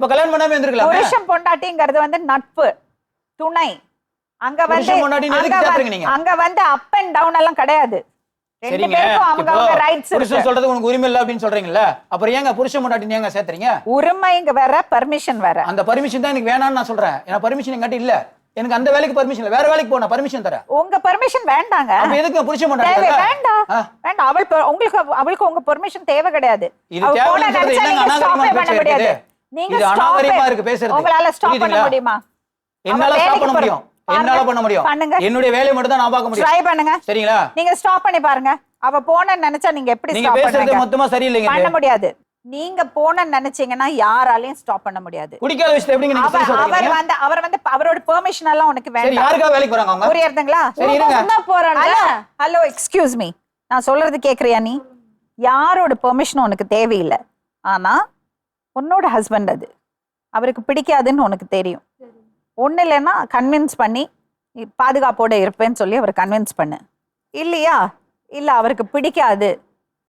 இப்ப கல்யாணம் பண்ணாம இருந்திருக்கலாமே? புருஷன் பொண்டாட்டிங்கிறது வந்து நட்பு துணை. அங்க வந்து அங்க வந்து- அப் அண்ட் டவுன் எல்லாம் கிடையாது. சொல்றது உனக்கு உரிமை இல்ல அப்படின்னு சொல்றீங்கல்ல? அப்புறம் ஏங்க புருஷன் பொண்டாட்டி ஏங்க சேர்த்துறீங்க? உரிமைங்க வேற பர்மிஷன் வேற. அந்த பர்மிஷன் தான் எனக்கு வேணாம்னு நான் சொல்றேன். ஏன்னா பர்மிஷன் எங்காட்டி இல்ல. எனக்கு அந்த வேலைக்கு பர்மிஷன் இல்ல. வேற வேலைக்கு போன பர்மிஷன் தரேன். உங்க பர்மிஷன் வேண்டாங்க. அப்ப எதுக்கு புருஷன் தேவை. பொண்டாட்டி வேண்டாம். வேண்டாம். அவள் உங்களுக்கு அவளுக்கு உங்க பெர்மிஷன் தேவை கிடையாது. இது அநாகரிகமான பண்ண முடியாது? நீங்க இது அநாகரிகமா இருக்கு பேசுறது. உங்களால ஸ்டாப் பண்ண புரியுதுங்களா? முடியுமா என்னால ஸ்டாப் பண்ண முடியும். என்னால பண்ண முடியும். பண்ணுங்க. என்னுடைய வேலையை மட்டும் தான் நான் பார்க்க முடியும். ட்ரை பண்ணுங்க. சரிங்களா? நீங்க ஸ்டாப் பண்ணி பாருங்க. அவ போனன்னு நினைச்சா நீங்க எப்படி நீங்க ஸ்டாப் பேசுறது மொத்தமா சரியில்லைங்க. பண்ண. முடியாது. நீங்க போனன்னு நினைச்சீங்கன்னா யாராலையும் ஸ்டாப் பண்ண முடியாது. குடிக்காத விஷயத்தை எப்படிங்க நீங்க அவர் வந்து அவர் வந்து அவரோட பெர்மிஷன் எல்லாம் உனக்கு சரி வேண்டாம். யாருக்காக வேலைக்கு போறாங்க அவங்க? புரியுறதுங்களா? சரி இருங்க. போறாங்க. ஹலோ ஹலோ எக்ஸ்கியூஸ் மீ நான் சொல்றது கேக்குறியா நீ? யாரோட பெர்மிஷனும் உனக்கு தேவையில்லை. ஆனா உன்னோட ஹஸ்பண்ட் அது. அவருக்கு பிடிக்காதுன்னு உனக்கு தெரியும். ஒன்றும் இல்லைன்னா கன்வின்ஸ் பண்ணி பாதுகாப்போடு இருப்பேன்னு சொல்லி அவர் கன்வின்ஸ் பண்ணு. இல்லையா? இல்லை அவருக்கு பிடிக்காது.